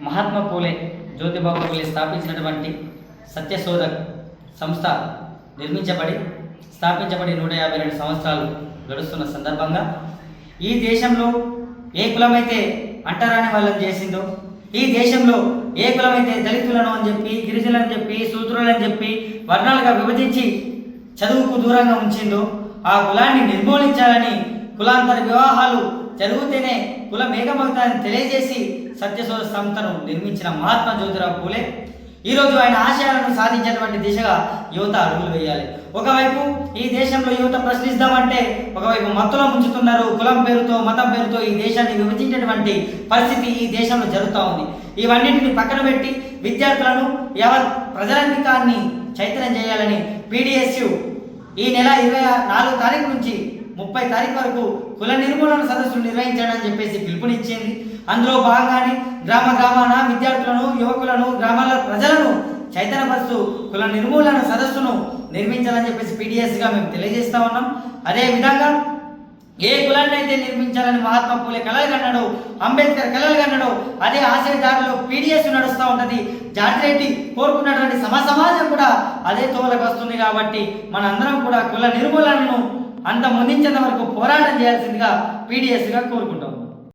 మహాత్మా పూలే జ్యోతిబాబు పూలే స్థాపించినటువంటి సత్యశోధక్ సంస్థ నిర్మించబడి స్థాపించబడి నూట యాభై రెండు సంవత్సరాలు గడుస్తున్న సందర్భంగా ఈ దేశంలో ఏ కులమైతే అంటరాని వాళ్ళని చేసిందో ఈ దేశంలో ఏ కులమైతే దళితులను అని చెప్పి గిరిజనులని చెప్పి శూద్రులని చెప్పి వర్ణాలుగా విభజించి చదువుకు దూరంగా ఉంచిందో ఆ కులాన్ని నిర్మూలించాలని కులాంతర వివాహాలు జరుగుతూనే కుల మేఘమవుతాన్ని తెలియజేసి సత్యశోధ సంస్థను నిర్మించిన మహాత్మా జ్యోతిరావు పూలే. ఈరోజు ఆయన ఆశయాలను సాధించేటువంటి దిశగా యువత అడుగులు వేయాలి. ఒకవైపు ఈ దేశంలో యువత ప్రశ్నిస్తామంటే ఒకవైపు మత్తులో ముంచుతున్నారు కులం పేరుతో మతం పేరుతో ఈ దేశాన్ని విభజించేటువంటి పరిస్థితి ఈ దేశంలో జరుగుతూ ఉంది. ఇవన్నింటిని పక్కన పెట్టి విద్యార్థులను ఎవరి ప్రజానికాన్ని చైతన్యం చేయాలని పీడిఎస్యు ఈ నెల ఇరవై నాలుగు తారీఖు నుంచి ముప్పై తారీఖు వరకు కుల నిర్మూలన సదస్సులు నిర్వహించాలని చెప్పేసి పిలుపునిచ్చింది. అందులో భాగంగానే గ్రామ గ్రామాన విద్యార్థులను యువకులను గ్రామాల ప్రజలను చైతన్యపరుస్తూ కుల నిర్మూలన సదస్సును నిర్మించాలని చెప్పేసి పీడిఎస్గా మేము తెలియజేస్తా ఉన్నాం. అదే విధంగా ఏ కులాన్ని అయితే నిర్మించాలని మహాత్మా పూలే కలలు కన్నాడు అంబేద్కర్ కలలు కన్నాడు అదే ఆశయ దారిలో పీడిఎస్ నడుస్తూ ఉంటుంది. జాతిరెడ్డి కోరుకున్నటువంటి సమ సమాజం కూడా అదే తోలకు వస్తుంది కాబట్టి మనందరం కూడా కుల నిర్మూలనను అంత ముందించేంత వరకు పోరాటం చేయాల్సిందిగా పీడిఎస్గా కోరుకుంటాం